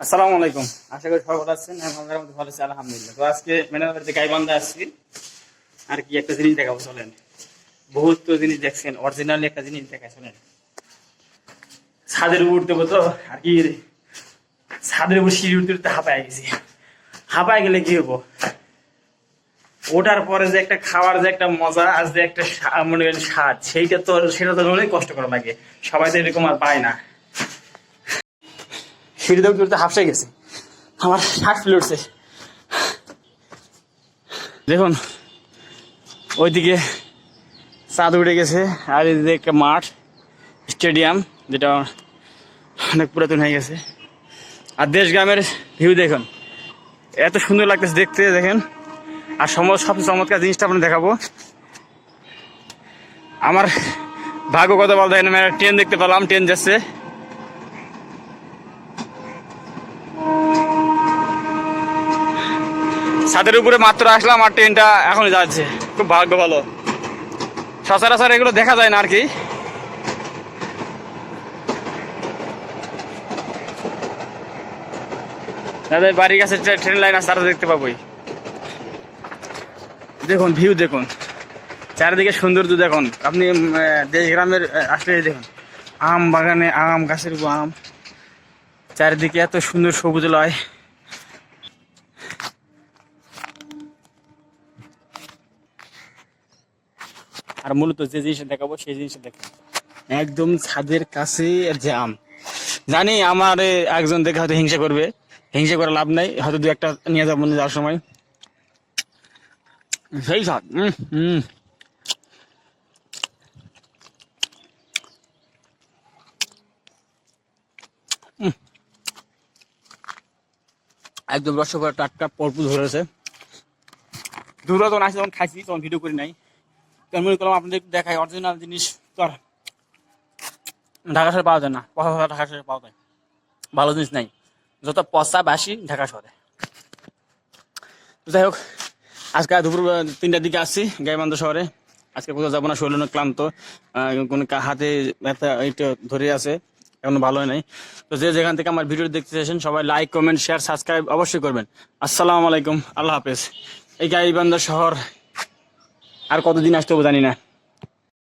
আসসালামু আলাইকুম। আশা করি সবাই ভালো আছেন মধ্যে ভালো আলহামদুলিল্লাহ। তো আজকে বাড়িতে আসছি আর কি একটা জিনিস দেখাবো, চলেন। বহুত তো জিনিস দেখছেন একটা জিনিস চলেন। ছাদের উপর উঠতে তো, আর কি, ছাদের উপর সিঁড়ি উঠতে উঠতে হাঁপায় গেছি। হাঁপায় গেলে কি হব? ওটার পরে যে একটা খাওয়ার যে একটা মজা আর যে একটা মনে করেন স্বাদ, সেইটা তো সেটা তো অনেক কষ্ট করা লাগে। সবাই তো এরকম আর পায় না। সিঁড়িতে উঠতে উঠতে হাফসে গেছে। আমার শ্বাস ফেলে উঠছে। দেখুন, ওইদিকে চাঁদ উঠে গেছে আর এদিকে একটা মাঠ, স্টেডিয়াম, যেটা অনেক পুরাতন হয়ে গেছে। আর দেশ গ্রামের ভিউ দেখুন, এত সুন্দর লাগতেছে দেখতে, দেখেন। আর সমস্ত সব চমৎকার জিনিসটা আপনার দেখাবো। আমার ভাগ্য কথা বলতে একটা ট্রেন দেখতে পেলাম ট্রেন যাচ্ছে। ছাদের উপরে মাত্র আসলাম আর ট্রেনটা এখন যাচ্ছে। খুব ভাগ্য ভালো। সচরাচর এগুলো দেখা যায় না আর কি। যাদের বাড়ির কাছে ট্রে- ট্রেন লাইন আছে, তারা দেখতে পাবোই। দেখুন ভিউ দেখুন। চারিদিকে সৌন্দর্য দেখুন। আপনি দেশ গ্রামের আসলে দেখুন, আম বাগানে আম, গাছের আম। চারিদিকে এত সুন্দর সবুজ লয়। আর মূলত যে জিনিসটা দেখাবো, সেই জিনিসটা দেখাবো একদম ছাদের কাছে যে আম জানি আমার একজন দেখে হয়তো হিংসা করবে। হিংসা করে লাভ নাই, হয়তো দু একটা নিয়ে যাব যাওয়ার সময়। সেই। উম। একদম রসগোল্লা টাটকা পরপু ধরেছে। দূরে যখন আসি তখন খাইছি, তখন ভিডিও করি নাই। মনে করলাম, আপনাদের দেখাই অরিজিনাল জিনিস তো আর ঢাকা শহরে পাওয়া যায় না। পচা ঢাকা শহরে পাওয়া যায়। ভালো জিনিস নাই। যত পচা বাসি ঢাকা শহরে। যাই হোক, আজকে দুপুর তিনটার দিকে আসছি গাইবান্ধ শহরে। আজকে কোথাও যাব না, শরীর ক্লান্ত। কোনো হাতে ব্যথা এইটা ধরে আছে, এখনও ভালো হয় নাই। তো যে যেখান থেকে আমার ভিডিও দেখতে চাইছেন, সবাই লাইক কমেন্ট শেয়ার সাবস্ক্রাইব অবশ্যই করবেন। আসসালামু আলাইকুম, আল্লাহ হাফেজ। এই গাইবান্ধা শহর আর কতদিন আসতে হবে জানি না।